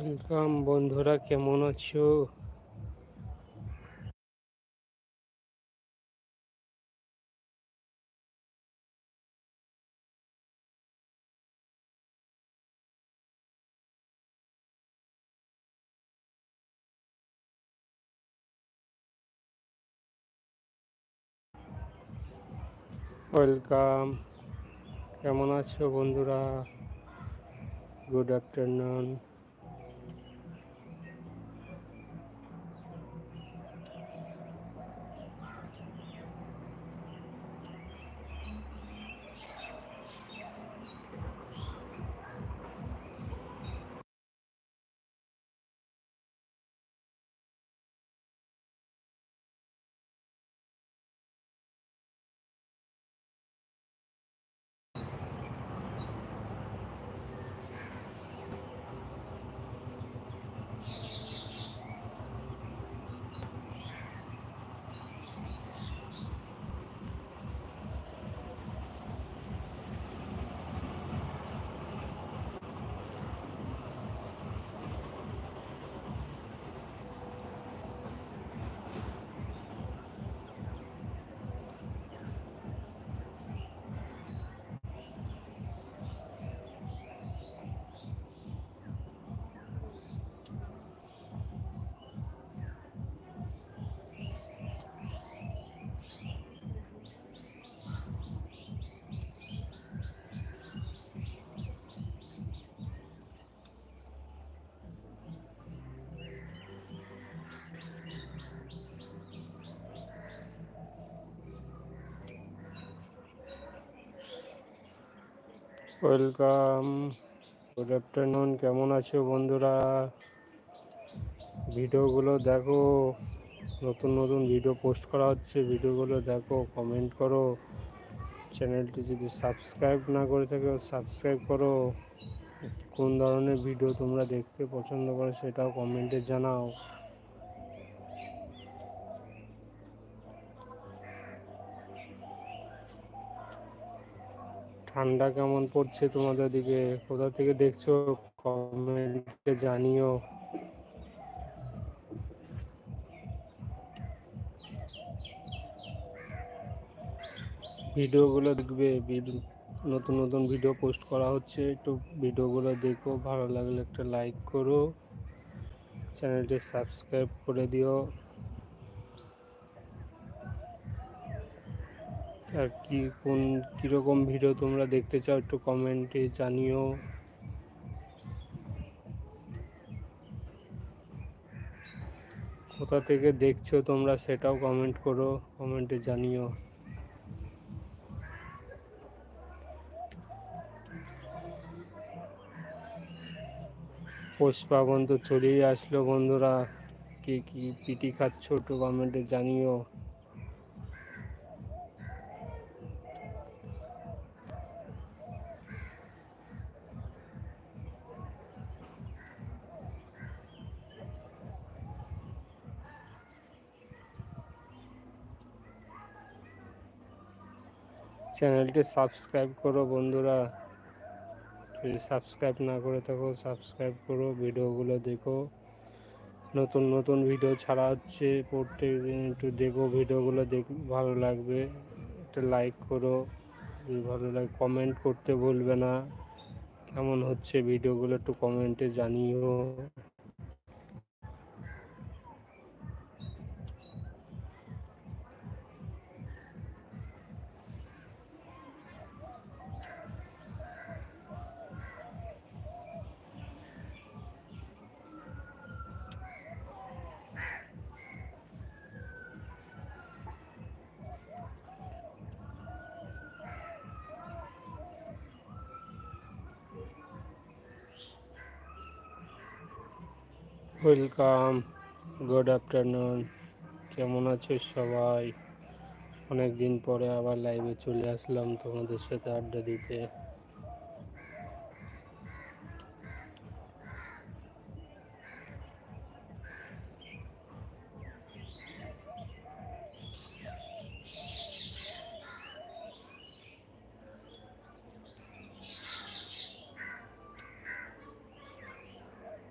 Welcome বন্ধুরা কেমন আছো? ওয়েলকাম কেমন আছো বন্ধুরা? Good afternoon. Welcome. Good afternoon, কেমন আছো বন্ধুরা? ভিডিওগুলো দেখো, নতুন নতুন ভিডিও পোস্ট করা হচ্ছে, ভিডিওগুলো দেখো কমেন্ট করো। চ্যানেলটি যদি সাবস্ক্রাইব না করে থাকো, সাবস্ক্রাইব করো। কোন ধরনের ভিডিও তোমরা দেখতে পছন্দ করো সেটাও কমেন্টে জানাও। ঠান্ডা কেমন পড়ছে তোমাদের দিকে? কোথা থেকে দেখছ? কমেন্টে জানিও। ভিডিওগুলো দেখবে নতুন নতুন ভিডিও পোস্ট করা হচ্ছে। একটু ভিডিওগুলো দেখো, ভালো লাগলে একটা লাইক করো। চ্যানেলটি সাবস্ক্রাইব করে দিও। আর কি, কোন, কীরকম ভিডিও তোমরা দেখতে চাও একটু কমেন্টে জানিও। কোথা থেকে দেখছ তোমরা সেটাও কমেন্ট করো কমেন্টে জানিও। পৌষ পাবন তো চলেই আসলো বন্ধুরা, কে, কি পিটি খাচ্ছ একটু কমেন্টে জানিও। চ্যানেলটি সাবস্ক্রাইব করো বন্ধুরা। যদি সাবস্ক্রাইব না করে থাকো, সাবস্ক্রাইব করো, ভিডিওগুলো দেখো। নতুন নতুন ভিডিও ছাড়া হচ্ছে প্রত্যেক দিন একটু দেখো, ভিডিওগুলো দেখ, ভালো লাগবে। একটা লাইক করো, যদি ভালো লাগে কমেন্ট করতে ভুলবে না। কেমন হচ্ছে ভিডিওগুলো একটু কমেন্টে জানিও। ওয়েলকাম গুড আফটারনুন কেমন আছো সবাই? অনেক দিন পরে আবার লাইভে চলে আসলাম তোমাদের সাথে আড্ডা দিতে।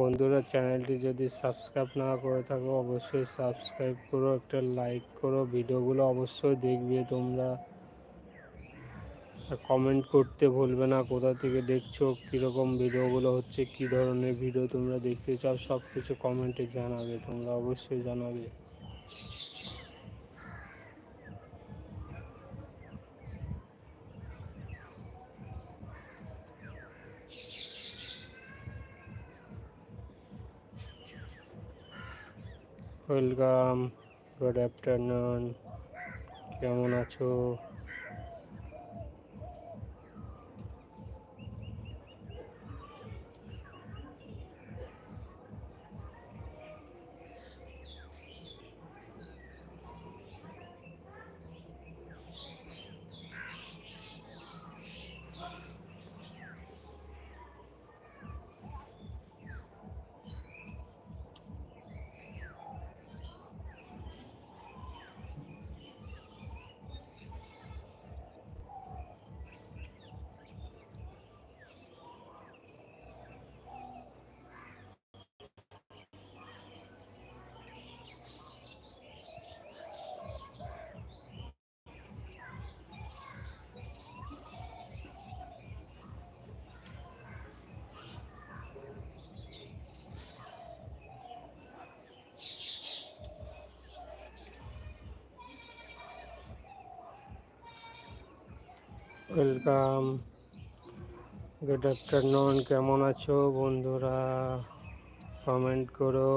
বন্ধুরা, চ্যানেলটি যদি সাবস্ক্রাইব না করে থাকো, অবশ্যই সাবস্ক্রাইব করো, একটা লাইক করো। ভিডিওগুলো অবশ্যই দেখবে তোমরা। কমেন্ট করতে ভুলবে না, কোথা থেকে দেখছ, কীরকম ভিডিওগুলো হচ্ছে, কি ধরনের ভিডিও তোমরা দেখতে চাও সব কিছু কমেন্টে জানাবে, তোমরা অবশ্যই জানাবে। ওয়েলকাম গুড আফটারনুন কেমন আছো? ওয়েলকাম। গুড আফটারনুন কেমন আছো বন্ধুরা? কমেন্ট করো।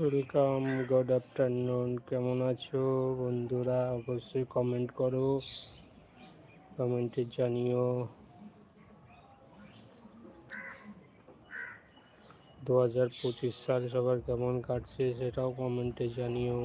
ওয়েলকাম গুড আফটারনুন কেমন আছো বন্ধুরা? অবশ্যই কমেন্ট করো কমেন্টে জানিও। দু হাজার পঁচিশ সাল সবার কেমন কাটছে সেটাও কমেন্টে জানিও।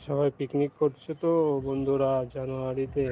সবাই পিকনিক করছে তো বন্ধুরা জানুয়ারিতে